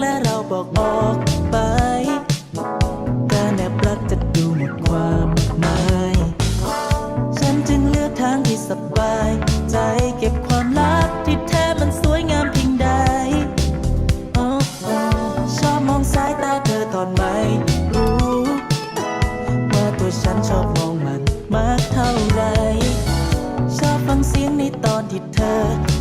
และเราบอกออกไป แต่แนบรักจะดูหมดความหมาย ฉันจึงเลือกทางที่สบาย ใจเก็บความลับที่แท้มันสวยงามเพียงใดชอบมองสายตาเธอตอนไม่รู้ ว่าตัวฉันชอบมองมันมากเท่าไร ชอบฟังเสียงในตอนที่เธอ